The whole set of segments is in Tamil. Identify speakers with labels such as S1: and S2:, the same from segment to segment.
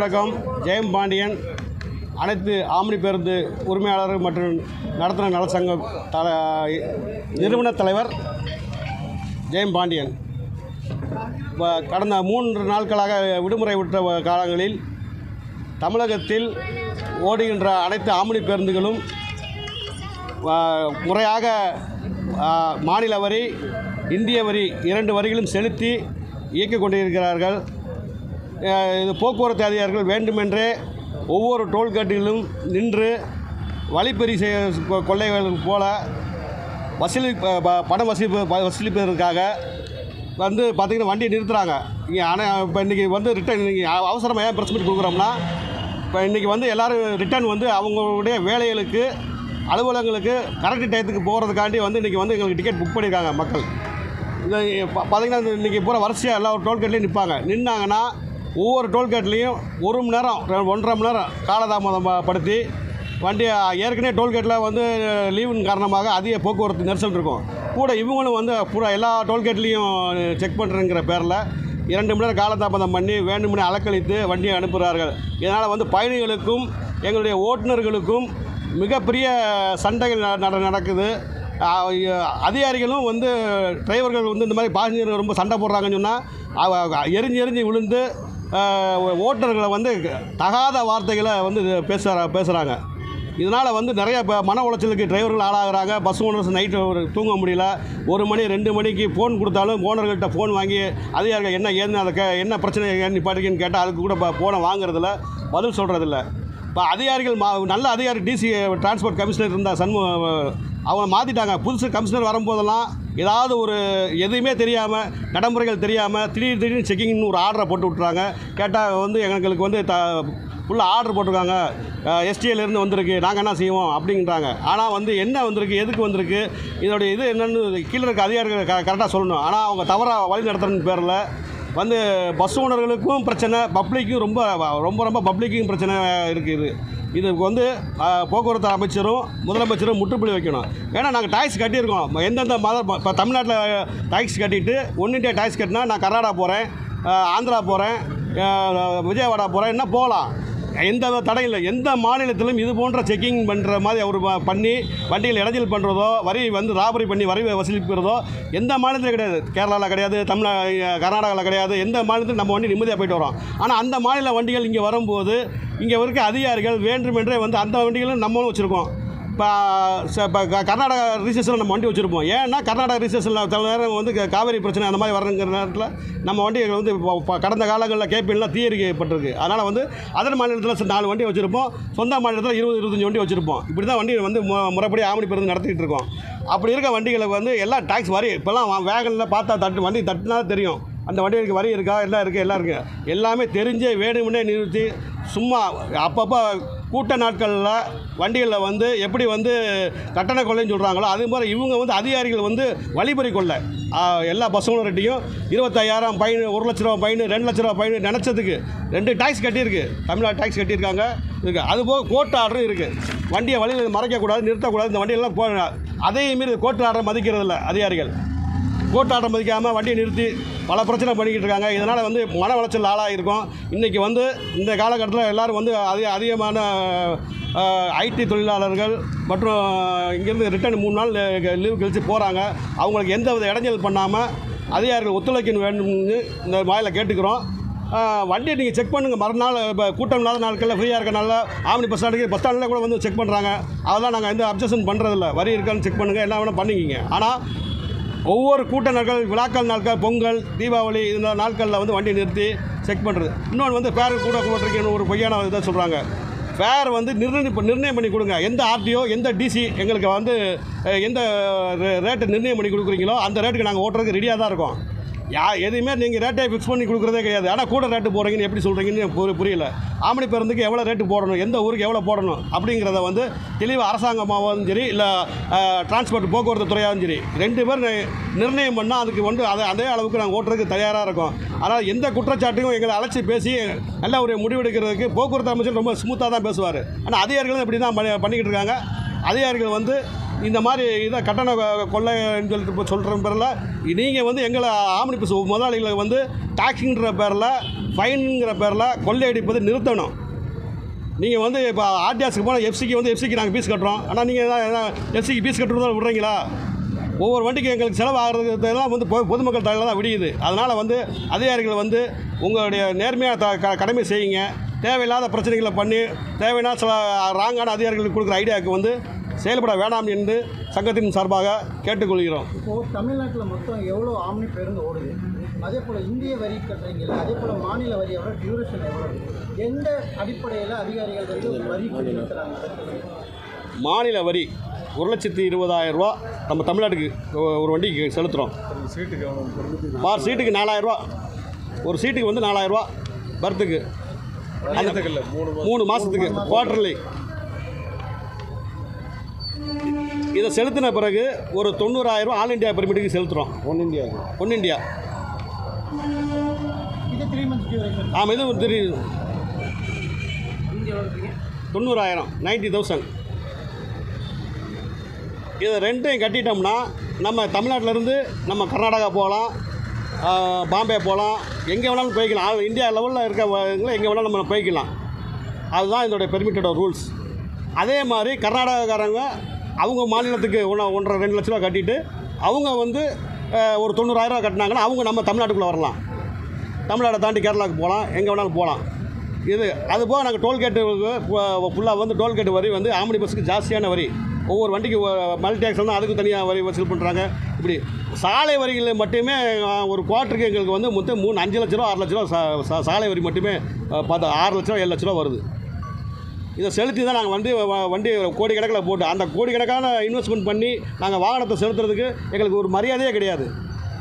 S1: வணக்கம். ஜெயம் பாண்டியன் அனைத்து ஆம்னி பேருந்து உரிமையாளர் மற்றும் நடத்தின நலச்சங்க தல நிறுவன தலைவர் ஜெயம் பாண்டியன். இப்போ கடந்த மூன்று நாட்களாக விடுமுறை விட்ட காலங்களில் தமிழகத்தில் ஓடுகின்ற அனைத்து ஆம்னி பேருந்துகளும் முறையாக மாநில வரி இந்திய வரி இரண்டு வரிகளும் செலுத்தி இயக்கிக் கொண்டிருக்கிறார்கள். இது போக்குவரத்து அதிகாரிகள் வேண்டுமென்றே ஒவ்வொரு டோல்கேட்டிலும் நின்று வழிப்பறி செய்ய கொ- கொள்ளைகள் போல வசூலி பணம் வசூலி வசூலிப்பதற்காக வந்து பார்த்திங்கன்னா வண்டியை நிறுத்துகிறாங்க இங்கே ஆனால் இப்போ இன்றைக்கி வந்து ரிட்டர்ன் இன்றைக்கி அவசரமாக ஏன் ப்ரெஸ் மீட் கொடுக்குறோம்னா இப்போ இன்றைக்கி வந்து எல்லோரும் ரிட்டர்ன் வந்து அவங்களுடைய வேலைகளுக்கு அலுவலகங்களுக்கு கரெக்ட் டயத்துக்கு போகிறதுக்காண்டி வந்து இன்றைக்கி வந்து எங்களுக்கு டிக்கெட் புக் பண்ணியிருக்காங்க மக்கள். இந்த ப- இன்றைக்கி பூரா வரிசையாக எல்லா டோல்கேட்லேயும் நிற்பாங்க நின்னாங்கன்னா ஒவ்வொரு டோல்கேட்லேயும் ஒரு மணி நேரம் ஒன்றரை மணி நேரம் காலதாமதம் படுத்தி வண்டியை ஏற்கனவே டோல்கேட்டில் வந்து லீவின் காரணமாக அதிக போக்குவரத்து நெரிசல் இருக்கும். கூட இவங்களும் வந்து பூரா எல்லா டோல்கேட்லேயும் செக் பண்ணுறங்கிற பேரில் இரண்டு மணி நேரம் காலதாமதம் பண்ணி வேண்டுமெனே அலக்களித்து வண்டியை அனுப்புகிறார்கள் இதனால் வந்து பயணிகளுக்கும் எங்களுடைய ஓட்டுநர்களுக்கும் மிகப்பெரிய சண்டைகள் ந- நட- நடக்குது. அதிகாரிகளும் வந்து டிரைவர்கள் வந்து இந்த மாதிரி பாசஞ்சர்கள் ரொம்ப சண்டை போடுறாங்கன்னு சொன்னால் எரிஞ்சு எரிஞ்சு விழுந்து ஓட்டுநர்களை வந்து தகாத வார்த்தைகளை வந்து பேசுகிற பேசுகிறாங்க இதனால் வந்து நிறைய இப்போ மன உளைச்சலுக்கு டிரைவர்கள் ஆளாகிறாங்க. பஸ் ஓனர்ஸ் நைட்டு ஒரு தூங்க முடியல. ஒரு மணி ரெண்டு மணிக்கு ஃபோன் கொடுத்தாலும் ஓனர்கள்ட்ட ஃபோன் வாங்கி அதிகாரிகள் என்ன ஏதுன்னு அதை க என்ன பிரச்சனை ஏன் நிப்பாட்டிருக்கீன்னு கேட்டால் அதுக்கு கூட இப்போ ஃபோனை வாங்குறதில்ல. பதில் சொல்கிறதில்ல இப்போ அதிகாரிகள் மா நல்ல அதிகாரி டிசி டிரான்ஸ்போர்ட் கமிஷனர் இருந்தால் சண்மு அவங்க மாற்றிட்டாங்க புதுசு கமிஷனர் வரும்போதெல்லாம் ஏதாவது ஒரு எதுவுமே தெரியாமல் நடைமுறைகள் தெரியாமல் திடீர் திடீர்னு செக்கிங்னு ஒரு ஆர்டரை போட்டு விட்றாங்க கேட்டால் வந்து எங்களுக்கு வந்து த ஃபுல்லாக ஆர்டர் போட்டிருக்காங்க. எஸ்டிஏலேருந்து வந்திருக்கு. நாங்கள் என்ன செய்வோம்? அப்படின்றாங்க. ஆனால் வந்து என்ன வந்திருக்கு? எதுக்கு வந்திருக்கு? இதோடைய இது என்னென்னு கீழே இருக்க அதிகாரிகள் க கரெக்டாக சொல்லணும். ஆனால் அவங்க தவறாக வழி நடத்துறன்னு பேரில் வந்து பஸ் ஓனர்களுக்கும் பிரச்சனை பப்ளிக்கும் ரொம்ப ரொம்ப ரொம்ப பப்ளிக்கும் பிரச்சனை இருக்குது. இதுக்கு வந்து போக்குவரத்து அமைச்சரும் முதலமைச்சரும் முற்றுப்புள்ளி வைக்கணும். ஏன்னா நாங்கள் டாக்ஸ் கட்டியிருக்கோம். எந்தெந்த மத இப்போ தமிழ்நாட்டில் டாக்ஸ் கட்டிட்டு ஒன் இண்டியா டாக்ஸ் கட்டினா நான் கர்நாடகா போகிறேன் ஆந்திரா போகிறேன் விஜயவாடா போகிறேன் என்ன போகலாம். எந்த தடை இல்லை எந்த மாநிலத்திலும் இது போன்ற செக்கிங் பண்ணுற மாதிரி அவர் பண்ணி வண்டியில் இடைஞ்சல் பண்ணுறதோ வரி வந்து ராபரி பண்ணி வரி வசூலிக்கிறதோ எந்த மாநிலத்திலும் கிடையாது. கேரளாவில் கிடையாது தமிழ்நாடு கர்நாடகாவில் கிடையாது எந்த மாநிலத்திலும் நம்ம வண்டி நிம்மதியாக போயிட்டு வரோம். ஆனால் அந்த மாநில வண்டிகள் இங்கே வரும்போது இங்கே இருக்க அதிகாரிகள் வேண்டுமென்றே வந்து அந்த வண்டிகளும் நம்மளும் வச்சுருக்கோம். இப்போ இப்போ கர்நாடகா ரிசர்ஸில் நம்ம வண்டி வச்சுருப்போம். ஏன்னா கர்நாடகா ரிசர்ஸில் சில நேரம் வந்து காவேரி பிரச்சனை அந்த மாதிரி வரங்கிற நேரத்தில் நம்ம வண்டிகள் வந்து இப்போ கடந்த காலங்களில் கேபின்லாம் தீயரிக்கப்பட்டிருக்கு அதனால் வந்து அதர் மாநிலத்தில் நாலு வண்டி வச்சுருப்போம். சொந்த மாநிலத்தில் இருபது இருபத்தஞ்சி வண்டி வச்சுருப்போம். இப்படி தான் வண்டி வந்து மு- முறைப்படி ஆவணி பேருந்து நடத்திட்டு இருக்கோம். அப்படி இருக்க வண்டிகளுக்கு வந்து எல்லாம் டேக்ஸ் வரி இப்போல்லாம் வேகனில் பார்த்தா தட்டு வண்டி தட்டுனா தெரியும். அந்த வண்டிகளுக்கு வரி இருக்கா எல்லாம் இருக்குது எல்லாம் இருக்குது எல்லாமே தெரிஞ்சே வேணுமுன்னே நிறுத்தி சும்மா அப்பப்போ கூட்ட நாட்களில் வண்டிகளில் வந்து எப்படி வந்து கட்டண கொள்ளைன்னு சொல்கிறாங்களோ அதே மாதிரி இவங்க வந்து அதிகாரிகள் வந்து வழிபறி கொள்ளை. எல்லா பஸ் ரெட்டியும் இருபத்தாயிரம் ஃபைன் ஒரு லட்ச ரூபா ஃபைனு ரெண்டு லட்ச ரூபா ஃபைனு நினச்சதுக்கு ரெண்டு டாக்ஸ் கட்டியிருக்கு. தமிழ்நாடு டேக்ஸ் கட்டியிருக்காங்க. இருக்குது அதுபோக கோர்ட் ஆர்டரும் இருக்குது வண்டியை வழியில் மறைக்கக்கூடாது நிறுத்தக்கூடாது இந்த வண்டியெல்லாம் போ அதையும் மீறி கோர்ட் ஆர்டர் மதிக்கிறதில்ல அதிகாரிகள். கூட்டாட்டம் மதிக்காமல் வண்டியை நிறுத்தி பல பிரச்சனை பண்ணிக்கிட்டு இருக்காங்க. இதனால் வந்து மன உளைச்சல் ஆளாக இருக்கும் இன்றைக்கி வந்து இந்த காலகட்டத்தில் எல்லோரும் வந்து அதிக அதிகமான ஐடி தொழிலாளர்கள் மற்றும் இங்கேருந்து ரிட்டர்ன் மூணு நாள் லீவ் கழித்து போகிறாங்க அவங்களுக்கு எந்த வித இடைஞ்சல் பண்ணாமல் அதிகாரிகள் ஒத்துழைக்க வேண்டும்னு இந்த வாயில் கேட்டுக்கிறோம். வண்டியை நீங்கள் செக் பண்ணுங்கள் மறுநாள் இப்போ கூட்டம் இல்லாத நாட்களில் ஃப்ரீயாக இருக்க ஆம்னி பஸ் ஸ்டாண்டுக்கு பஸ் ஸ்டாண்டில் கூட வந்து செக் பண்ணுறாங்க அதெல்லாம் நாங்கள் எந்த அப்ஜெக்ஷன் பண்ணுறதில்ல வரி இருக்கான்னு செக் பண்ணுங்கள் என்ன வேணால் பண்ணிக்கிங்க. ஆனால் ஒவ்வொரு கூட்ட நாட்கள் விழாக்கள் நாட்கள் பொங்கல் தீபாவளி இந்த நாட்களில் வந்து வண்டி நிறுத்தி செக் பண்ணுறது இன்னொன்று வந்து ஃபேர் கூட போட்டிருக்கேன்னு ஒரு பொய்யான இதை சொல்கிறாங்க ஃபேர் வந்து நிர்ணயம் நிர்ணயம் பண்ணி கொடுங்க. எந்த ஆர்டிஓ எந்த டிசி எங்களுக்கு வந்து எந்த ரேட்டை நிர்ணயம் பண்ணி கொடுக்குறீங்களோ அந்த ரேட்டுக்கு நாங்கள் ஓட்டுறதுக்கு ரெடியாக தான் இருக்கோம். யா எதையுமே நீங்கள் ரேட்டை ஃபிக்ஸ் பண்ணி கொடுக்குறதே கிடையாது. ஆனால் கூட ரேட்டு போடுறீங்கன்னு எப்படி சொல்கிறீங்கன்னு புரியல. ஆமணி பேருந்துக்கு எவ்வளோ ரேட்டு போடணும் எந்த ஊருக்கு எவ்வளோ போடணும் அப்படிங்கிறத வந்து தெளிவாக அரசாங்கமாகவும் சரி இல்லை டிரான்ஸ்போர்ட் போக்குவரத்து துறையாகவும் சரி ரெண்டு பேர் நிர்ணயம் பண்ணால் அதுக்கு வந்து அதை அதே அளவுக்கு நாங்கள் ஓட்டுறதுக்கு தயாராக இருக்கோம். ஆனால் எந்த குற்றச்சாட்டையும் எங்களை அழைச்சி பேசி நல்ல ஒரு முடிவெடுக்கிறதுக்கு போக்குவரத்து அமைச்சர் ரொம்ப ஸ்மூத்தாக தான் பேசுவார். ஆனால் அதிகாரிகளும் இப்படி தான் பண்ணி பண்ணிக்கிட்டு இருக்காங்க. அதிகாரிகள் வந்து இந்த மாதிரி இதை கட்டண கொள்ளைன்னு சொல்லிட்டு இப்போ சொல்கிற பேரில் நீங்கள் வந்து எங்களை ஆம்னி பஸ் முதலாளிகளை வந்து டாக்ஸிங்கிற பேரில் ஃபைனுங்கிற பேரில் கொள்ளையடிப்பதை நிறுத்தணும். நீங்கள் வந்து இப்போ ஆர்டிஆர்ஸுக்கு போனால் எஃப்சிக்கு வந்து எஃப்சிக்கு நாங்கள் ஃபீஸ் கட்டுறோம். ஆனால் நீங்கள் எஃப்சிக்கு ஃபீஸ் கட்டுறதா விட்றீங்களா? ஒவ்வொரு வண்டிக்கு எங்களுக்கு செலவாகிறது எல்லாம் வந்து பொ- பொதுமக்கள் தலையில் தான் விடியுது. அதனால் வந்து அதிகாரிகள் வந்து உங்களுடைய நேர்மையாக த க கடமை செய்யுங்க. தேவையில்லாத பிரச்சனைகளை பண்ணி தேவையில்லாத சில ராங்கான அதிகாரிகளுக்கு கொடுக்குற ஐடியாவுக்கு வந்து செயல்பட வேண்டாம் என்று சங்கத்தின் சார்பாக கேட்டுக்கொள்கிறோம்.
S2: இப்போது தமிழ்நாட்டில் மொத்தம் எவ்வளோ ஆம்னி பேருந்து ஓடுது? அதே போல் இந்திய வரி கட்டுறீங்கல்ல அதே போல் மாநில வரியோட டியூரேஷன் எவ்வளோ எந்த அடிப்படையில் அதிகாரிகள் வந்து வரி
S1: மாநில வரி ஒரு லட்சத்தி இருபதாயிரம் ரூபா நம்ம தமிழ்நாட்டுக்கு ஒரு வண்டிக்கு செலுத்துகிறோம் பார் சீட்டுக்கு நாலாயிரரூவா ஒரு சீட்டுக்கு வந்து நாலாயிரரூவா பர்த்துக்கு. மூணு மாதத்துக்கு குவார்டர்லி. இதை செலுத்தின பிறகு ஒரு தொண்ணூறாயிரம் ஆல் இந்தியா பெர்மிட்டுக்கு செலுத்துகிறோம் ஒன் இந்தியா ஒன் இந்தியா
S2: இது த்ரீ மந்த்ஸ் டியூரேஷன்
S1: ஆமாம் இது ஒரு தெரியும் தொண்ணூறாயிரம் நைன்ட்டி தௌசண்ட் இதை ரெண்டையும் கட்டிட்டோம்னா நம்ம தமிழ்நாட்டிலேருந்து நம்ம கர்நாடகா போகலாம் பாம்பே போகலாம் எங்கே வேணாலும் போய்க்கலாம். ஆல் இந்தியா லெவலில் இருக்கவங்களை எங்கே வேணாலும் நம்ம போய்க்கலாம். அதுதான் இதோடைய பெர்மிட்டோட ரூல்ஸ் அதே மாதிரி கர்நாடகாக்காரங்க அவங்க மாநிலத்துக்கு ஒன்று ஒன்றரை ரெண்டு லட்ச ரூபா கட்டிட்டு அவங்க வந்து ஒரு தொண்ணூறாயிரரூவா கட்டினாங்கன்னா அவங்க நம்ம தமிழ்நாட்டுக்குள்ளே வரலாம். தமிழ்நாடை தாண்டி கேரளாவுக்கு போகலாம். எங்கே வேணாலும் போகலாம். இது அது போக நாங்கள் டோல்கேட்டு ஃபுல்லாக வந்து டோல்கேட் வரி வந்து ஆம்படி பஸ்ஸுக்கு ஜாஸ்தியான வரி. ஒவ்வொரு வண்டிக்கு மல்டி வந்து அதுக்கு தனியாக வரி வசூல் பண்ணுறாங்க இப்படி சாலை வரிகள் மட்டுமே ஒரு குவார்ட்டருக்கு எங்களுக்கு வந்து மொத்தம் மூணு அஞ்சு லட்ச ரூபா ஆறு லட்ச ரூபா சாலை வரி மட்டுமே பார்த்து ஆறு லட்ச ரூபா ஏழு லட்ச ரூபா வருது. இதை செலுத்தி தான் நாங்கள் வந்து வண்டி வண்டி கோடிக்கணக்கில் போட்டு அந்த கோடிக்கணக்கான இன்வெஸ்ட்மெண்ட் பண்ணி நாங்கள் வாகனத்தை செலுத்துறதுக்கு எங்களுக்கு ஒரு மரியாதையே கிடையாது.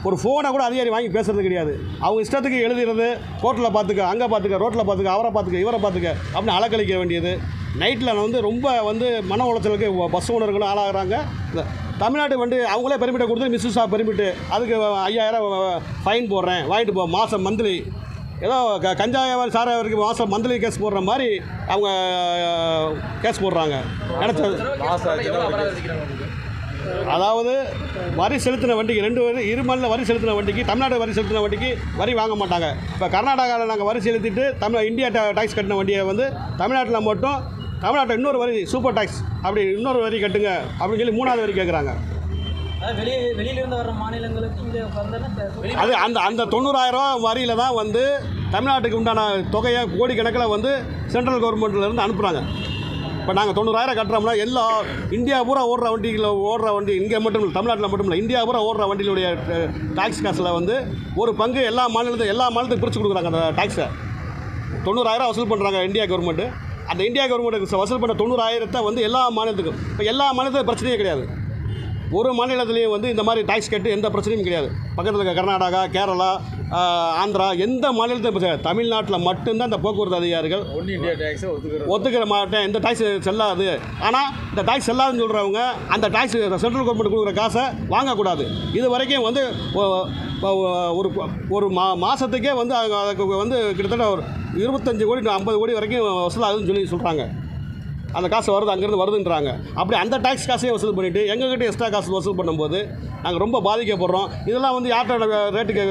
S1: ஒரு ஃபோனை கூட அதிகாரி வாங்கி பேசுறது கிடையாது. அவங்க இஷ்டத்துக்கு எழுதுறது கோர்ட்டில் பார்த்துக்க அங்கே பார்த்துக்க ரோட்டில் பார்த்துக்க அவரை பார்த்துக்க இவரை பார்த்துக்க அப்படின்னு அலக்கழிக்க வேண்டியது. நைட்டில் வந்து ரொம்ப வந்து மன உளைச்சலுக்கு பஸ் ஓனர்களும் ஆளாகிறாங்க. தமிழ்நாட்டு வண்டி அவங்களே பெர்மிட்டை கொடுத்து மிஸ்ஸஸ் ஆஃப் பெர்மிட்டு அதுக்கு ஐயாயிரம் ஃபைன் போடுறேன் வாங்கிட்டு போ மாதம் மந்த்லி ஏதோ க கஞ்சா வியாபாரி சார வியாபாரிக்கு மாதம் மந்த்லி கேஸ் போடுற மாதிரி அவங்க கேஸ் போடுறாங்க. நினச்ச அதாவது வரி செலுத்தின வண்டிக்கு ரெண்டு வரி இருமல்ல வரி செலுத்தின வண்டிக்கு தமிழ்நாடு வரி செலுத்தின வண்டிக்கு வரி வாங்க மாட்டாங்க. இப்போ கர்நாடகாவில் நாங்கள் வரி செலுத்திட்டு தமிழ் இந்தியா டா- டாக்ஸ் கட்டின வண்டியை வந்து தமிழ்நாட்டில் மட்டும் தமிழ்நாட்டில் இன்னொரு வரி சூப்பர் டாக்ஸ் அப்படி இன்னொரு வரி கட்டுங்க அப்படின்னு சொல்லி மூணாவது வரி கேட்குறாங்க
S3: வெளியே வெளியிலிருந்து மாநிலங்களுக்கு இங்கே வந்தோன்னா
S1: அது அந்த அந்த தொண்ணூறாயிரம் வரியில் தான் வந்து தமிழ்நாட்டுக்கு உண்டான தொகையை கோடிக்கணக்கில் வந்து சென்ட்ரல் கவர்மெண்ட்லேருந்து அனுப்புகிறாங்க இப்போ நாங்கள் தொண்ணூறாயிரம் கட்டுறோம்னா எல்லா இந்தியா பூரா ஓடுற வண்டியில் ஓடுற வண்டி இங்கே மட்டும் இல்லை தமிழ்நாட்டில் மட்டும் இல்லை இந்தியா பூரா ஓடுற வண்டியினுடைய டாக்ஸ் காசில் வந்து ஒரு பங்கு எல்லா மாநிலத்தையும் எல்லா மாநிலத்துக்கும் பிரித்து கொடுக்குறாங்க அந்த டாக்ஸை தொண்ணூறாயிரம் வசூல் பண்ணுறாங்க இந்தியா கவர்மெண்ட்டு அந்த இந்தியா கவர்மெண்ட்டுக்கு வசூல் பண்ண தொண்ணூறாயிரத்தை வந்து எல்லா மாநிலத்துக்கும் இப்போ எல்லா மாநிலத்துக்கும் பிரச்சனையே கிடையாது. ஒரு மாநிலத்திலையும் வந்து இந்த மாதிரி டாக்ஸ் கட்டு எந்த பிரச்சனையும் கிடையாது. பக்கத்தில் இருக்க கர்நாடகா கேரளா ஆந்திரா எந்த மாநிலத்தையும். தமிழ்நாட்டில் மட்டும்தான் இந்த போக்குவரத்து அதிகாரிகள்
S4: ஒன் இந்தியா டேக்ஸை ஒத்துக்கிற
S1: மாட்டேன். இந்த டாக்ஸ் செல்லாது. ஆனால் இந்த டாக்ஸ் செல்லாதுன்னு சொல்கிறவங்க அந்த டாக்ஸ் சென்ட்ரல் கவர்மெண்ட் கொடுக்குற காசை வாங்கக்கூடாது. இது வரைக்கும் வந்து ஒரு ஒரு மா மாதத்துக்கே வந்து அதுக்கு வந்து கிட்டத்தட்ட ஒரு இருபத்தஞ்சு கோடி ஐம்பது கோடி வரைக்கும் வசூலாகுதுன்னு சொல்லி சொல்கிறாங்க அந்த காசு வருது அங்கேருந்து வருதுன்றாங்க. அப்படி அந்த டாக்ஸ் காசையே வசூல் பண்ணிவிட்டு எங்ககிட்ட எக்ஸ்ட்ரா காசு வசூல் பண்ணும்போது நாங்கள் ரொம்ப பாதிக்கப்படுறோம். இதெல்லாம் வந்து யார்கிட்ட ரேட்டுக்கு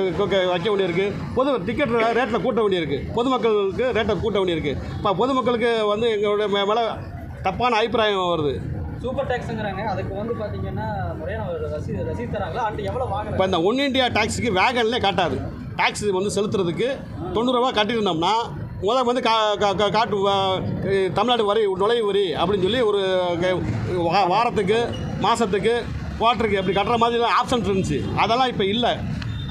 S1: வைக்க வேண்டியிருக்கு? பொது டிக்கெட் ரேட்டில் கூட்ட வேண்டியிருக்கு. பொதுமக்களுக்கு ரேட்டை கூட்ட வேண்டியிருக்கு. இப்போ பொதுமக்களுக்கு வந்து எங்களுடைய மேலே தப்பான அபிப்பிராயம் வருது.
S3: சூப்பர் டேக்ஸுங்கிறாங்க அதுக்கு வந்து பார்த்தீங்கன்னா முறையான ரசீது ரசீது தராங்களா அண்ட் எவ்வளோ
S1: இப்போ
S3: வாங்குறாங்க
S1: இந்த ஒன் இந்தியா டாக்ஸுக்கு வேகன்லேயே காட்டாது. டாக்ஸ் வந்து செலுத்துறதுக்கு தொண்ணூறுரூவா கட்டியிருந்தோம்னா முதல் வந்து கா காட்டு தமிழ்நாடு வரி நுழைவு வரி அப்படின்னு சொல்லி ஒரு வாரத்துக்கு மாதத்துக்கு குவார்ட்டருக்கு அப்படி கட்டுற மாதிரி ஆப்ஷன்ஸ் இருந்துச்சு. அதெல்லாம் இப்போ இல்லை.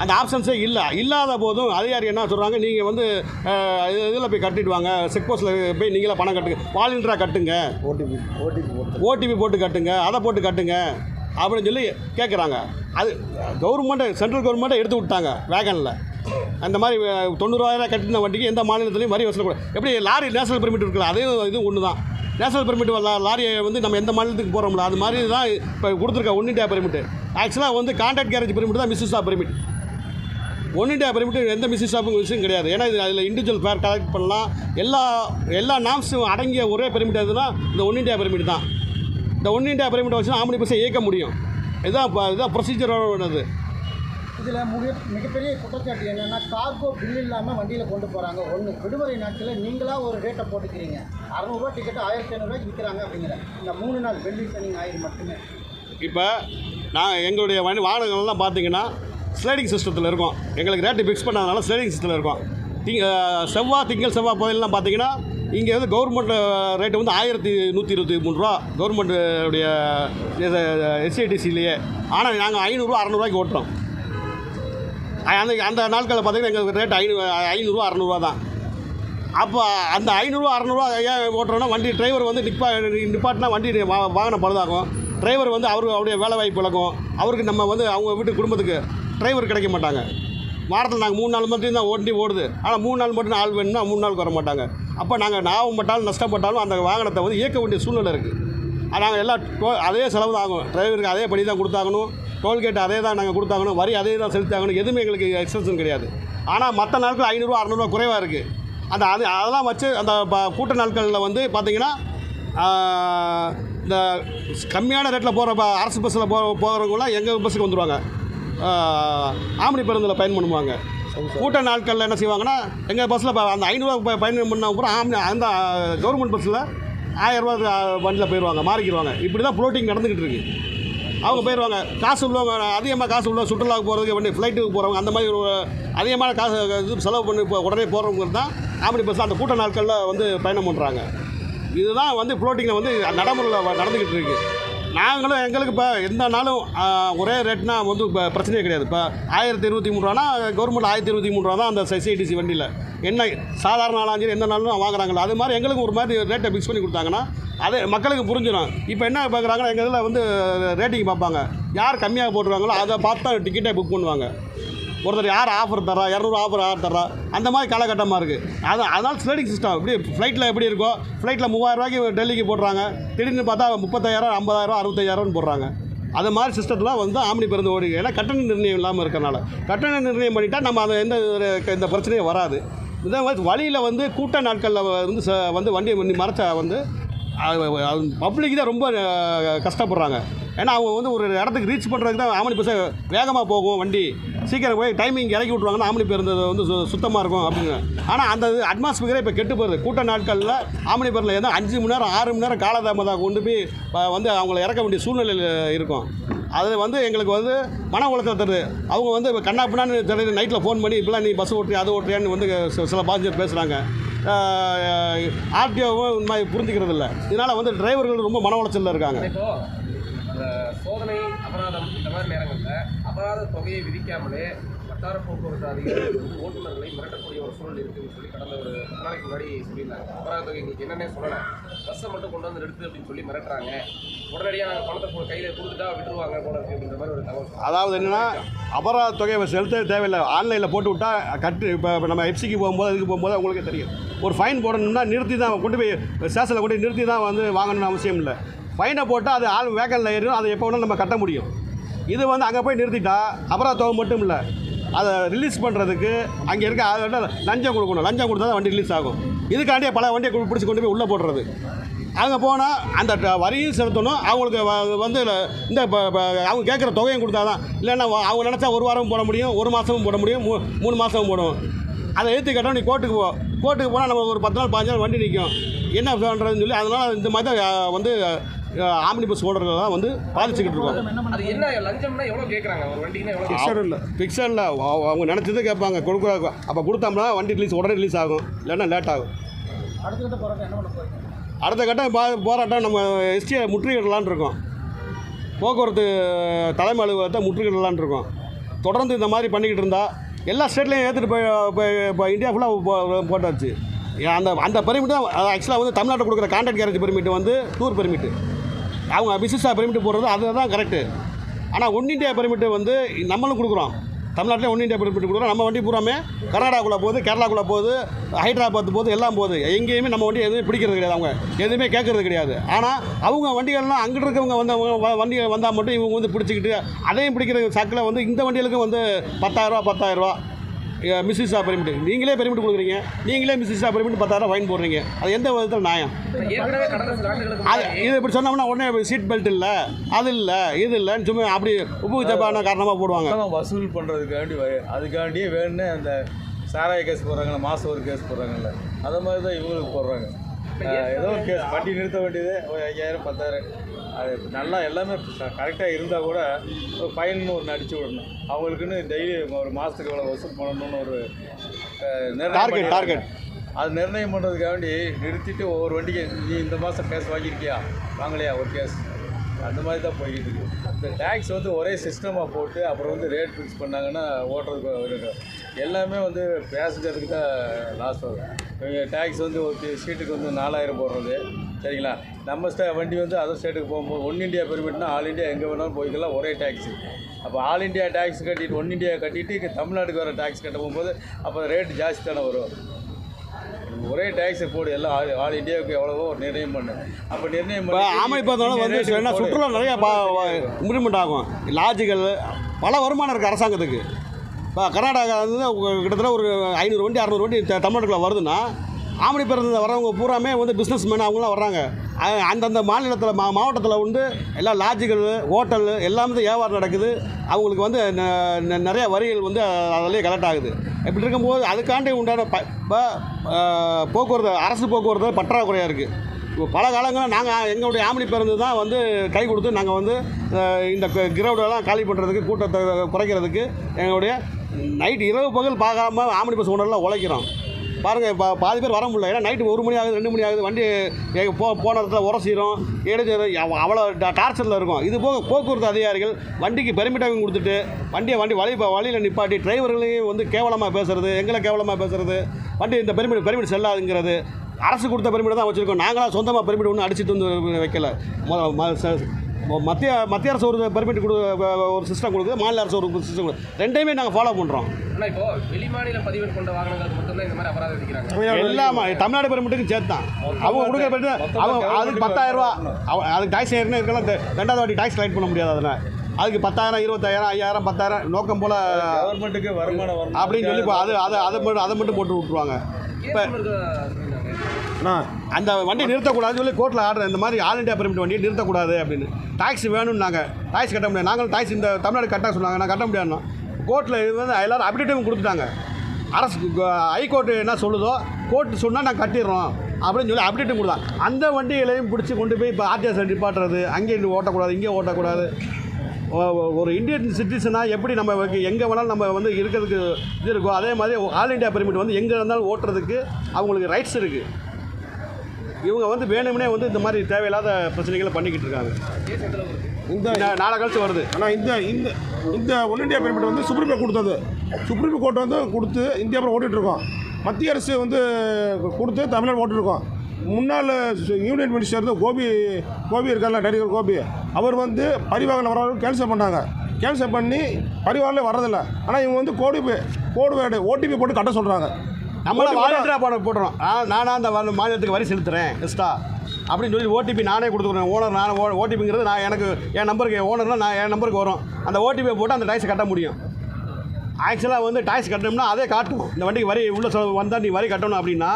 S1: அந்த ஆப்ஷன்ஸே இல்லை. இல்லாத போதும் அதிகாரி என்ன சொல்கிறாங்க நீங்கள் வந்து இதில் போய் கட்டிட்டு வாங்க. செக் போஸ்ட்டில் போய் நீங்களே பணம் கட்டுங்க. வாலண்டியராக கட்டுங்க.
S4: ஓடிபி ஓடிபி போட்டு.
S1: ஓடிபி போட்டு கட்டுங்க. அதை போட்டு கட்டுங்க. அப்படின்னு சொல்லி கேட்குறாங்க அது கவர்மெண்ட்டை சென்ட்ரல் கவர்மெண்ட்டை எடுத்து விட்டாங்க வேகனில். அந்த மாதிரி அஹ், தொண்ணூறாயிரம் கட்டின வண்டிக்கு எந்த மாநிலத்திலையும் வரி வசூல் எப்படி லாரி நேஷனல் பெர்மிட் இருக்குல்ல அதே இது ஒன்று தான் நேஷனல் பெர்மிட் லாரியை வந்து நம்ம எந்த மாநிலத்துக்கு போகிறோம்ல அது மாதிரி தான் இப்போ கொடுத்துருக்க ஒன் இண்டியா பெர்மிட் ஆக்சுவலாக வந்து கான்ட்ராக்ட் கேரேஜ் பெர்மிட் தான் misuse of permit one India permit எந்த மிஸ்ஸஸ் ஆஃபுங்க விஷயம் கிடையாது. ஏன்னா இது அதில் இண்டிவிஜுவல் ஃபேர் கலெக்ட் பண்ணலாம். எல்லா எல்லா நாம்ஸும் அடங்கிய ஒரே பெர்மிட் எதுனா இந்த ஒன் இண்டியா பெர்மிட் தான். இந்த ஒன் இண்டியா பெர்மிட்டை வச்சு ஆம்னி பஸ்ஸை இயக்க முடியும். இதுதான் இப்போ இதுதான் ப்ரொசீஜரோடது
S2: இதில் மிக மிகப்பெரிய குற்றச்சாட்டு என்னென்னா கார்கோ பில் இல்லாமல் வண்டியில் கொண்டு போகிறாங்க ஒன்று விடுமுறை நாட்களில் நீங்களாக ஒரு ரேட்டை போட்டுக்கிறீங்க. அறநூறுவா டிக்கெட் ஆயிரத்தி ஐநூறுரூவாய்க்கு விற்கிறாங்க அப்படிங்கிற இந்த மூணு நாள் வெள்ளி சனி ஞாயிறு மட்டுமே.
S1: இப்போ நான் எங்களுடைய வண்டி வாகனங்கள்லாம் பார்த்தீங்கன்னா ஸ்லைடிங் சிஸ்டத்தில் இருக்கும். எங்களுக்கு ரேட்டு ஃபிக்ஸ் பண்ணாதனால ஸ்லைடிங் சிஸ்டத்தில் இருக்கும். திங்க செவ்வாய் திங்கள் செவ்வாய் புதையெல்லாம் பார்த்தீங்கன்னா இங்கே வந்து கவர்மெண்ட் ரேட்டு வந்து ஆயிரத்தி நூற்றி இருபத்தி மூணு ரூபா கவர்மெண்ட்டுடைய எஸ்ஐடிசிலேயே ஆனால் நாங்கள் ஐநூறுரூவா அறநூறுவாய்க்கு ஓட்டுறோம். அந்த அந்த நாட்களில் பார்த்தீங்கன்னா எங்களுக்கு ரேட் ஐநூறு ஐநூறுரூவா அறநூறுவா தான். அப்போ அந்த ஐநூறுரூவா அறநூறுவா ஏன் ஓட்டுறோன்னா வண்டி டிரைவர் வந்து நிப்பா நிப்பாட்டினா வண்டி வா- வாகனம் பழுதாகும். டிரைவர் வந்து அவருக்கு அவருடைய வேலை வாய்ப்பு இழக்கும். அவருக்கு நம்ம வந்து அவங்க வீட்டு குடும்பத்துக்கு டிரைவர் கிடைக்க மாட்டாங்க. வாரத்தில் நாங்கள் மூணு நாள் மட்டும் தான் ஓட்டி ஓடுது. ஆனால் மூணு நாள் மட்டும் ஆள் வேணும்னா மூணு நாளுக்கு வர மாட்டாங்க. அப்போ நாங்கள் நாவம் பட்டாலும் நஷ்டப்பட்டாலும் அந்த வாகனத்தை வந்து இயக்க வேண்டிய சூழ்நிலை இருக்குது நாங்கள் எல்லாம் டோ அதே செலவு தான் ஆகும். டிரைவருக்கு அதே படி தான் கொடுத்தாகணும். டோல்கேட் அதே தான் நாங்கள் கொடுத்தாங்கணும் வரி அதே தான் செலுத்தாகணும் எதுவுமே எங்களுக்கு எக்ஸப்ஷன் கிடையாது. ஆனால் மற்ற நாட்கள் ஐநூறுரூவா அறநூறுவா குறைவாக இருக்குது அந்த அது அதெல்லாம் வச்சு அந்த ப- கூட்ட நாட்களில் வந்து பார்த்தீங்கன்னா இந்த கம்மியான ரேட்டில் போகிற அரசு பஸ்ஸில் போ போகிறவங்களாம் எங்கள் பஸ்ஸுக்கு வந்துடுவாங்க ஆஹ், பேருந்தில் பயன் பண்ணுவாங்க. கூட்ட நாட்களில் என்ன செய்வாங்கன்னா எங்கள் பஸ்ஸில் அந்த ஐநூறுரூவா பயணம் பண்ண அப்புறம் ஆம்னி அந்த கவர்மெண்ட் பஸ்ஸில் ஆயிரரூவா வண்டியில் போயிடுவாங்க மாறிக்கிடுவாங்க இப்படி தான் ஃப்ளோட்டிங் நடந்துக்கிட்டு இருக்குது அவங்க போயிடுவாங்க காசு உள்ளவங்க அதிகமாக காசு உள்ள சுற்றுலாவுக்கு போகிறதுக்கு வண்டி ஃப்ளைட்டுக்கு போகிறவங்க அந்த மாதிரி ஒரு அதிகமான காசு இது செலவு பண்ணி இப்போ உடனே போகிறவங்க தான் ஆம்படி பஸ்ஸில் அந்த கூட்ட நாட்களில் வந்து பயணம் பண்ணுறாங்க இதுதான் வந்து ஃப்ளோட்டிங்கில் வந்து நடைமுறையில் நடந்துக்கிட்டு இருக்குது நாங்களும் எங்களுக்கு இப்போ எந்த நாளும் ஒரே ரேட்னா வந்து இப்போ பிரச்சனையே கிடையாது. இப்போ ஆயிரத்தி இருபத்தி மூணு ரூபானா கவர்மெண்ட் ஆயிரத்தி இருபத்தி மூணு ரூபா தான் அந்த சிஐடிசி வண்டியில். என்ன சாதாரண நாளாக சரி எந்த நாளும் வாங்குறாங்களோ அது மாதிரி எங்களுக்கு ஒரு மாதிரி ரேட்டை ஃபிக்ஸ் பண்ணி கொடுத்தாங்கன்னா அதே மக்களுக்கு புரிஞ்சிடும். இப்போ என்ன பார்க்குறாங்கன்னா எங்கள் இதில் வந்து ரேட்டிங் பார்ப்பாங்க. யார் கம்மியாக போட்டுருவாங்களோ அதை பார்த்து தான் டிக்கெட்டை புக் பண்ணுவாங்க. ஒருத்தர் யார் ஆஃபர் தரா இரநூறு ஆஃபர் யார் தரா அந்த மாதிரி காலகட்டமாக இருக்குது அது அதனால் ஸ்லைடிங் சிஸ்டம் இப்படி ஃப்ளைட்டில் எப்படி இருக்கோ ஃப்ளைட்டில் மூவாயிரம் ரூபாய்க்கு டெல்லிக்கு போடுறாங்க. திடீர்னு பார்த்தா முப்பத்தாயிரம் ஐம்பதாயிரம் அறுபத்தாயிரம் போடுறாங்க. அது மாதிரி சிஸ்டத்தில் வந்து ஆம்னி பிறந்து ஓடி ஏன்னா கட்டண நிர்ணயம் இல்லாமல் இருக்கறனால கட்டண நிர்ணயம் பண்ணிட்டால் நம்ம அதை எந்த ஒரு இந்த பிரச்சனையும் வராது. இதே மாதிரி வழியில் வந்து கூட்ட நாட்களில் வந்து ச- வந்து வண்டியை மறைச்சா வந்து பப்ளிக் தான் ரொம்ப கஷ்டப்படுறாங்க. ஏன்னா அவங்க வந்து ஒரு இடத்துக்கு ரீச் பண்ணுறதுக்கு தான் ஆமணி பஸ்ஸை வேகமாக போகும் வண்டி. சீக்கிரம் போய் டைமிங் இறக்கி விட்ருவாங்கன்னா ஆமணி பேருந்து வந்து சு சுத்தமாக இருக்கும் அப்படின்னு. ஆனால் அந்த அட்மாஸ்பியரே இப்போ கெட்டு போகுது. கூட்ட நாட்களில் ஆமணி பேரில் இருந்தால் அஞ்சு மணி நேரம் ஆறு மணி நேரம் காலதாமதாக கொண்டு போய் வந்து அவங்கள இறக்க வேண்டிய சூழ்நிலையில் இருக்கும். அது வந்து எங்களுக்கு வந்து மன உளத்தை தருது. அவங்க வந்து இப்போ கண்ணா பின்னான்னு தெரியுது நைட்டில் ஃபோன் பண்ணி இப்படிலாம் நீ பஸ் ஓட்டுறியா அது ஓட்டுறியான்னு வந்து சில பாசஞ்சர் பேசுகிறாங்க ஆர்டிஓவும் இந்த மாதிரி புரிஞ்சுக்கிறது இல்லை இதனால் வந்து டிரைவர்கள் ரொம்ப மன உளைச்சலில் இருக்காங்க.
S5: சோதனை அபராதம் இந்த மாதிரி நேரங்களில் அபராத தொகையை விதிக்காமலே வட்டார போக்குவரத்து அதிகாரிகள் வந்து ஓட்டுநர்களை மிரட்டக்கூடிய ஒரு சூழல் இருக்குதுன்னு சொல்லி கடந்த ஒரு பத்து நாளைக்கு முன்னாடி சொல்லியிருந்தாங்க. அபராத தொகை எங்களுக்கு என்னென்ன சொல்லலை. பஸ்ஸை மட்டும் கொண்டு வந்து நிறுத்து அப்படின்னு சொல்லி மிரட்டுறாங்க. உடனடியாக நாங்கள் பணத்தை கையில் கொடுத்துட்டா விட்டுருவாங்க போல அப்படின்ற மாதிரி ஒரு தகவல்
S1: அதாவது என்னென்னா அபராத தொகையை செலுத்த தேவையில்லை. ஆன்லைனில் போட்டு விட்டா கட்டு இப்போ நம்ம எஃப்சிக்கு போகும்போது அதுக்கு போகும்போது உங்களுக்கே தெரியும். ஒரு ஃபைன் போடணும்னா நிறுத்தி தான் கொண்டு போய் ஸ்டேஷனில் கொண்டு போய் நிறுத்தி தான் வந்து வாங்கணும்னு அவசியம் இல்லை. ஃபைனை போட்டால் அது ஆள் வேக்கனில் ஏறிடும். அதை எப்போ வேணாலும் நம்ம கட்ட முடியும். இது வந்து அங்கே போய் நிறுத்திட்டா அபராத தொகை மட்டும் இல்லை. அதை ரிலீஸ் பண்ணுறதுக்கு அங்கே இருக்க அதை லஞ்சம் கொடுக்கணும். லஞ்சம் கொடுத்தா தான் வண்டி ரிலீஸ் ஆகும். இதுக்காண்டியே பல வண்டியை பிடிச்சி கொண்டு போய் உள்ளே போடுறது. அங்கே போனால் அந்த வரியும் செலுத்தணும். அவங்களுக்கு வந்து இந்த அவங்க கேட்குற தொகையும் கொடுத்தா தான். இல்லைன்னா அவங்க நினச்சா ஒரு வாரமும் போட முடியும். ஒரு மாதமும் போட முடியும். மூ மூணு மாதமும் போடும். அதை ஏற்றி கட்டணும். நீ கோர்ட்டுக்கு போ. கோர்ட்டுக்கு போனால் நம்ம ஒரு பத்து நாள் பாஞ்சு நாள் வண்டி நிற்கும் என்ன பண்ணுறதுன்னு சொல்லி அதனால் இந்த மாதிரி தான் வந்து ஆம்னி பஸ் ஓடுறதுல தான் வந்து பாதிச்சுக்கிட்டு இருக்கோம்.
S5: அது என்ன லஞ்சம்னா எவ்வளோ கேட்குறாங்க ஒரு வண்டிக்குன்னா எவ்வளோ
S1: ஃபிக்ஸட் இல்லை. அவங்க நினச்சது கேட்பாங்க. கொடுக்குறாங்க அப்போ கொடுத்தோம்னா வண்டி ரிலீஸ் உடனே ரிலீஸ் ஆகும். இல்லைன்னா லேட் ஆகும்.
S2: அடுத்த கட்ட போராட்டம் என்ன பண்ண போறீங்க?
S1: அடுத்த கட்டம் பா போராட்டம் நம்ம எஸ்டியை முற்றுகையிடலான்னு இருக்கோம். போக்குவரத்து தலைமை அலுவலகத்தை முற்றுகையிடலான்னு இருக்கோம். தொடர்ந்து இந்த மாதிரி பண்ணிக்கிட்டு இருந்தா எல்லா ஸ்டேட்லேயும் ஏற்றுட்டு போய் இப்போ இந்தியா ஃபுல்லாக போட்டாச்சு. அந்த அந்த பெர்மிட் தான் ஆக்சுவலாக வந்து தமிழ்நாட்டில் கொடுக்குற கான்ட்ராக்ட் கேரேஜ் பெர்மிட் வந்து டூர் பெர்மிட்டு அவங்க பிசினஸாக பெர்மிட் போடுறது அதுதான் கரெக்டு ஆனால் ஒன் இண்டியா பெர்மிட்டு வந்து நம்மளும் கொடுக்குறோம். தமிழ்நாட்டில் ஒன் இண்டியா பெர்மிட் கொடுக்குறோம். நம்ம வண்டி பூராமே கர்நாடகாக்குள்ளே போகுது கேரளாக்குள்ளே போகுது ஹைதராபாத் போகுது எல்லாம் போகுது. எங்கேயுமே நம்ம வண்டி எதுவுமே பிடிக்கிறது கிடையாது அவங்க. எதுவுமே கேட்கறது கிடையாது. ஆனால் அவங்க வண்டிகள்லாம் அங்கிட்டு இருக்கவங்க வந்து வண்டிகள் வந்தால் மட்டும் இவங்க வந்து பிடிச்சிக்கிட்டு அதையும் பிடிக்கிற சக்கில் வந்து இந்த வண்டிகளுக்கும் வந்து பத்தாயிரரூவா பத்தாயிரரூவா மிஸ்ஸிஸாக பெர்மிட் நீங்களே பெர்மிட் கொடுக்குறீங்க. நீங்களே மிஸ்ஸிஸாக பெர்மிட் பத்தாயிரம் ஃபைன் போடுறீங்க. அது எந்த விதத்தில் நியாயம்? அது இது இப்படி சொன்னோம்னா உடனே சீட் பெல்ட் இல்லை அது இல்லை இது இல்லைன்னு சும்மா அப்படி உப்பு தப்பான காரணமாக போடுவாங்க.
S4: வசூல் பண்ணுறதுக்காண்டி அதுக்காண்டியே வேணும்னே அந்த சாராய கேஸ் போடுறாங்கல்ல மாதம் ஒரு கேஸ் போடுறாங்கல்ல அதை மாதிரி தான் இவங்களுக்கு போடுறாங்க. ஏதோ ஒரு கேஸ். வண்டி நிறுத்த வேண்டியது. ஒரு ஐயாயிரம் பத்தாயிரம். அது நல்லா எல்லாமே கரெக்டாக இருந்தால் கூட ஒரு ஃபைன் ஒன்று அடிச்சு விடணும். அவங்களுக்குன்னு டெய்லி ஒரு மாதத்துக்கு இவ்வளோ வசூல் பண்ணணும்னு ஒரு பண்ணிடுறாங்க.
S1: target.
S4: அது நிர்ணயம் பண்ணுறதுக்காண்டி நிறுத்திட்டு ஒவ்வொரு வண்டிக்கு நீ இந்த மாதம் கேஸ் வாங்கியிருக்கியா? வாங்கலையா ஒரு கேஸ். அந்த மாதிரி தான் போய்கிட்டு இருக்கு. இந்த டேக்ஸ் வந்து ஒரே சிஸ்டமாக போட்டு அப்புறம் வந்து ரேட் ஃபிக்ஸ் பண்ணாங்கன்னா ஓட்டுறதுக்கு எல்லாமே வந்து பேசஞ்சருக்கு தான் லாஸ் ஆகும் டேக்ஸ் வந்து ஒரு சீட்டுக்கு வந்து நாலாயிரம் போடுறது. சரிங்களா? நம்ம ஸ்டே வண்டி வந்து அதர் ஸ்டேட்டுக்கு போகும்போது ஒன் இந்தியா பெர்மிட்னா ஆல் இந்தியா எங்கே வேணாலும் போய்க்கலாம் ஒரே டேக்ஸு அப்போ ஆல் இந்தியா டேக்ஸ் கட்டிட்டு ஒன் இந்தியா கட்டிட்டு இங்க தமிழ்நாட்டுக்கு வர டேக்ஸ் கட்ட போகும்போது அப்போ ரேட் ஜாஸ்தி தானே வரும். ஒரே டேக்ஸை போடு எல்லாம் ஆல் ஆல் இந்தியாவுக்கு எவ்வளவோ ஒரு நிர்ணயம் பண்ணு. அப்போ நிர்ணயம்
S1: இப்போ ஆமை பார்த்தோம்னா வந்து என்ன சுற்றுலா நிறையா இம்ப்ரூவ்மெண்ட் ஆகும். லாட்ஜுகள் பல வருமானம் இருக்குது அரசாங்கத்துக்கு. இப்போ கர்நாடகா வந்து கிட்டத்தட்ட ஒரு ஐநூறு வண்டி அறநூறு வண்டி தமிழ்நாட்டுக்குள்ள வருதுன்னா ஆமணி பிறந்த வரவங்க பூராமே வந்து பிஸ்னஸ் மேன் அவங்களாம் வர்றாங்க. அந்தந்த மாநிலத்தில் மா மாவட்டத்தில் வந்து எல்லா லாட்ஜுகள் ஹோட்டல் எல்லாமே வந்து வியாபாரம் நடக்குது. அவங்களுக்கு வந்து ந- ந- நிறைய வரிகள் வந்து அதிலே கலெக்ட் ஆகுது. இப்படி இருக்கும்போது அதுக்காண்டி உண்டான ப இப்போ போக்குவரத்து அரசு போக்குவரத்து பற்றாக்குறையாக இருக்குது பல காலங்களில் நாங்கள் எங்களுடைய ஆம்பளி பேருந்து தான் வந்து கை கொடுத்து நாங்கள் வந்து இந்த கிரவுடெல்லாம் காலி பண்ணுறதுக்கு கூட்டத்தை குறைக்கிறதுக்கு எங்களுடைய நைட் இரவு பகல் பார்க்காம ஆம்பளி பஸ் ஓனர்லாம் உழைக்கிறோம். பாருங்கள் இப்போ பாதி பேர் வர முடியல. ஏன்னா நைட்டு ஒரு மணி ஆகுது ரெண்டு மணி ஆகுது வண்டி போ போன இடத்துல உரசிடும் எடுத்து அவ- அவ்வளோ டார்ச்சரில் இருக்கும். இது போக போக்குவரத்து அதிகாரிகள் வண்டிக்கு பெர்மிட்டாகவும் கொடுத்துட்டு வண்டியை வண்டி வழி வழியில் நிப்பாட்டி டிரைவர்களையும் வந்து கேவலமாக பேசுகிறது எங்களை கேவலமாக பேசுகிறது வண்டி இந்த பெருமிட் பெருமிட் செல்லாதுங்கிறது அரசு கொடுத்த பெர்மிட் தான் வச்சுருக்கோம். நாங்களாம் சொந்தமாக பெர்மிட் ஒன்றும் அடிச்சுட்டு வந்து வைக்கல. மத்திய மத்திய அரசு ஒரு பெர்மிட் கொடு ஒரு சிஸ்டம் கொடுக்குது. மாநில அரசு ஒரு சிஸ்டம் கொடுக்குது ரெண்டையுமே நாங்கள் ஃபாலோ பண்ணுறோம்
S5: ஆனால் இப்போ வெளிமாநில பதிவேடு கொண்ட வாகனங்களுக்கு மட்டும்தான் இந்த மாதிரி அபராதம் விதிக்கிறாங்க.
S1: எல்லாமே தமிழ்நாடு பெர்மிட்டுக்கும் சேர்த்து தான் அவங்க கொடுக்குற பெர்மிட் அவங்க அதுக்கு பத்தாயிரம் ரூபா. அவ- அதுக்கு டாக்ஸ் ஏறினே இருக்கலாம். ரெண்டாவது வாட்டி டாக்ஸ் கலெக்ட் பண்ண முடியாது அதனால். அதுக்கு பத்தாயிரம் இருபத்தாயிரம் ஐயாயிரம் பத்தாயிரம் நோக்கம் போல்
S4: கவர்மெண்ட்டுக்கு வருமானம்
S1: அப்படின்னு சொல்லி அது அதை அதை மட்டும் அதை மட்டும் போட்டு விட்ருவாங்க இப்போ அந்த வண்டி நிறுத்தக்கூடாதுன்னு சொல்லி கோர்ட்டில் ஆர்டர் இந்த மாதிரி ஆல் இந்தியா பெர்மிட் வண்டியை நிறுத்தக்கூடாது அப்படின்னு. டாக்ஸ் வேணும்னு நாங்கள் டாக்ஸ் கட்ட முடியாது. நாங்களும் டாக்ஸ் இந்த தமிழ்நாடு கட்ட சொன்னாங்க. நான் கட்ட முடியாதுன்னா கோர்ட்டில் இது வந்து எல்லோரும் அப்டேட்டும் கொடுத்துட்டாங்க. அரசு ஹைகோர்ட்டு என்ன சொல்லுதோ கோர்ட்டு சொன்னால் நாங்கள் கட்டிடுறோம் அப்படின்னு சொல்லி அப்டேட்டும் கொடுத்தாங்க அந்த வண்டிகளையும் பிடிச்சி கொண்டு போய் இப்போ ஆர்டிஎஸ்ல நிப்பாட்டுறது. அங்கேயும் ஓட்டக்கூடாது இங்கே ஓட்டக்கூடாது. ஒரு இந்தியன் சிட்டிசனாக எப்படி நம்ம எங்கே வேணாலும் நம்ம வந்து இருக்கிறதுக்கு இது இருக்கோ அதே மாதிரி ஆல் இந்தியா பெர்மிட் வந்து எங்கே இருந்தாலும் ஓட்டுறதுக்கு அவங்களுக்கு ரைட்ஸ் இருக்குது இவங்க வந்து வேணும்னே வந்து இந்த மாதிரி தேவையில்லாத பிரச்சனைகளை பண்ணிக்கிட்டு இருக்காங்க.
S6: இந்த
S1: நாளை கழிச்சு வருது.
S6: ஆனால் இந்த இந்த இந்த ஒன் இந்தியா பெர்மிட் வந்து சுப்ரீம் கோர்ட் கொடுத்தது. சுப்ரீம் கோர்ட் வந்து கொடுத்து இந்தியா அப்புறம் ஓட்டிகிட்டு இருக்கோம். மத்திய அரசு வந்து கொடுத்து தமிழ்நாடு ஓட்டிட்டு இருக்கோம். முன்னாள் யூனியன் மினிஸ்டர் வந்து கோபி கோபி இருக்கார்ல நடிகர் கோபி. அவர் வந்து பரிவாகன வர கேன்சல் பண்ணாங்க கேன்சல் பண்ணி பரிவாரில் வர்றதில்ல. ஆனால் இவங்க வந்து கோடி கோடு ஓடிபி போட்டு கட்ட சொல்கிறாங்க
S1: நம்மள
S6: OTP
S1: வாலண்டியராக போட போட்டுறோம். ஆ, நானா அந்த மாநிலத்துக்கு வரி செலுத்துறேன் எக்ஸ்ட்ரா அப்படின்னு சொல்லி ஓடிபி நானே கொடுத்துக்குறேன் ஓனர் நான் ஓடிபிங்கிறது நான் எனக்கு என் நம்பருக்கு ஓனர்னால் நான் என் நம்பருக்கு வரும். அந்த ஓடிபியை போட்டு அந்த டாக்ஸ் கட்ட முடியும். ஆக்சுவலாக வந்து டாக்ஸ் கட்டணும்னா அதே காட்டும். இந்த வண்டிக்கு வரி உள்ள சொல் வந்தால் நீ வரி கட்டணும் அப்படின்னா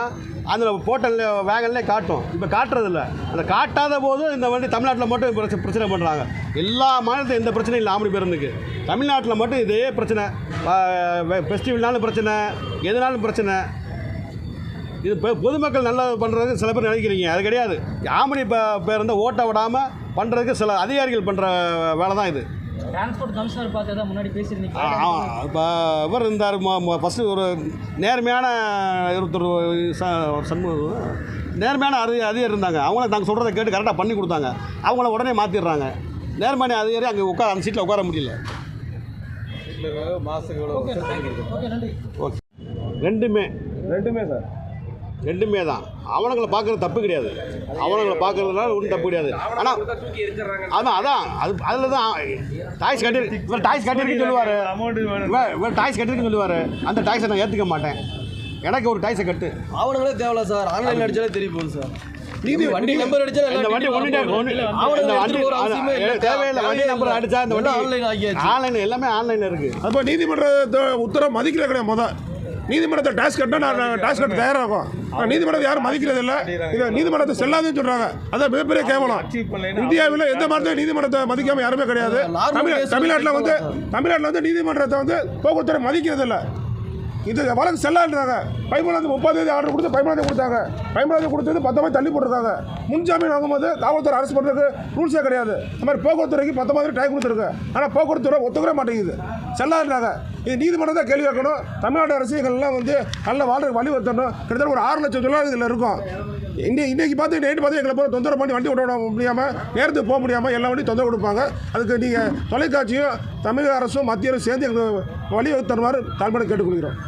S1: அதில் போர்ட்டல் வேகன்லேயே காட்டும். இப்போ காட்டுறதில்ல. அந்த காட்டாத போது இந்த வண்டி தமிழ்நாட்டில் மட்டும் பிரச்சனை பண்ணுறாங்க எல்லா மாநிலத்தையும் எந்த பிரச்சனையும் இல்லை ஆம்பளை பேருந்துக்கு. தமிழ்நாட்டில் மட்டும் இதே பிரச்சனை. ஃபெஸ்டிவல்னாலும் பிரச்சனை எதுனாலும் பிரச்சனை. இது பொ- பொதுமக்கள் நல்லது பண்ணுறதுக்கு சில பேர் நினைக்கிறீங்க. அது கிடையாது. பே பேருந்தை ஓட்ட விடாமல் பண்ணுறதுக்கு சில அதிகாரிகள் பண்ணுற வேலை தான் இது.
S3: டிரான்ஸ்போர்ட் கமிஷனர் பார்த்து தான் முன்னாடி பேசியிருந்தீங்க.
S1: இப்போ இவர் இருந்தார் ஃபஸ்ட்டு ஒரு நேர்மையான ஒருத்தர் சண்முகம் நேர்மையான அதி அதிகாரி இருந்தாங்க. அவங்கள நாங்கள் சொல்கிறத கேட்டு கரெக்டாக பண்ணி கொடுத்தாங்க. அவங்கள உடனே மாற்றிடுறாங்க நேர்மையான அதிகாரி அங்கே உட்கார அந்த சீட்டில் உட்கார முடியல.
S4: மாதத்துக்கு
S2: ஓகே
S1: ரெண்டுமே.
S6: ரெண்டுமே சார்.
S1: ரெண்டுமே தான். அவனுங்களை பார்க்குறது தப்பு கிடையாது. அவனுங்களை பார்க்குறதுனால ஒன்றும் தப்பு கிடையாது. ஆனால் அதான் அதான். அது அதில் தான் டாக்ஸ் கட்டி இவர் டாக்ஸ் கட்டிருக்குன்னு சொல்லுவார். இவர் டாக்ஸ் கட்டிருக்குன்னு சொல்லுவார். அந்த டாக்ஸை நான் ஏற்றுக்க மாட்டேன். எனக்கு ஒரு டாக்ஸை கட்டு.
S7: ஆவணங்களே தேவையில்ல சார். ஆன்லைன் அடிச்சாலே தெரிய போகுது சார். நீதி வண்டி நம்பர் அடிச்சா
S1: இந்த வண்டி ஒன்று இந்த வண்டி தேவையில்லை. வண்டி நம்பர் அடிச்சா இந்த வண்டி
S7: ஆன்லைன் ஆகியாச்சு.
S1: ஆன்லைன் எல்லாமே ஆன்லைனில் இருக்குது
S6: அப்போ நீதிமன்ற உத்தரவு மதிக்கல கிடையாது முத. நீதிமன்றத்தை டாக்ஸ் கட்டினா நான் டாக்ஸ் கட்ட தயாராக இருக்கும் ஆனால் நீதிமன்றத்தை யாரும் மதிக்கிறது இல்லை இதை நீதிமன்றத்தை செல்லாதுன்னு சொல்கிறாங்க அதான் மிகப்பெரிய கேவலம். இந்தியாவில் எந்த மரத்தையும் நீதிமன்றத்தை மதிக்காம யாருமே கிடையாது. தமிழ்நாட்டில் வந்து. தமிழ்நாட்டில் வந்து நீதிமன்றத்தை வந்து போக்குவரத்துறை மதிக்கிறது இல்லை இது வழக்கு செல்லான்றாங்க. பதிமூணாவது முப்பது தேதி ஆர்டர் கொடுத்து தேதி கொடுத்தாங்க. பதிமூணாவது கொடுத்தது பத்தமாக தள்ளி போட்டுருக்காங்க. முன்ஜாமீன் வாங்கும்போது காவல்துறை அரசு பண்ணுறதுக்கு ரூல்ஸே கிடையாது. இந்த மாதிரி போக்குவரத்துறைக்கு பத்தொம்பது டைம் கொடுத்துருக்கு. ஆனால் போக்குவரத்துறை ஒத்துக்கிற மாட்டேங்குது. செல்லான்றாங்க. இது நீதிமன்றம் தான் கேள்வி கேட்கணும். தமிழ்நாடு அரசியல்கள்லாம் வந்து நல்ல வாழ்றதுக்கு வழிவகுத்தணும். கிட்டத்தட்ட ஒரு ஆறு லட்சம் தொழிலாளர்கள் இதில் இருக்கும். இன்னைக்கு இன்றைக்கி பார்த்து நைட்டு பார்த்து எங்களை போகிற தொந்தரவு பண்ணி வண்டி ஓட்ட விட முடியாமல் நேரத்துக்கு போக முடியாமல் எல்லா வண்டியும் தொந்தரவு கொடுப்பாங்க. அதுக்கு நீங்கள் தொலைக்காட்சியும் தமிழக அரசும் மத்திய அரசும் சேர்ந்து எங்களுக்கு வழிவகுத்தருமாறு தாழ்மையை கேட்டுக்கொள்கிறோம்.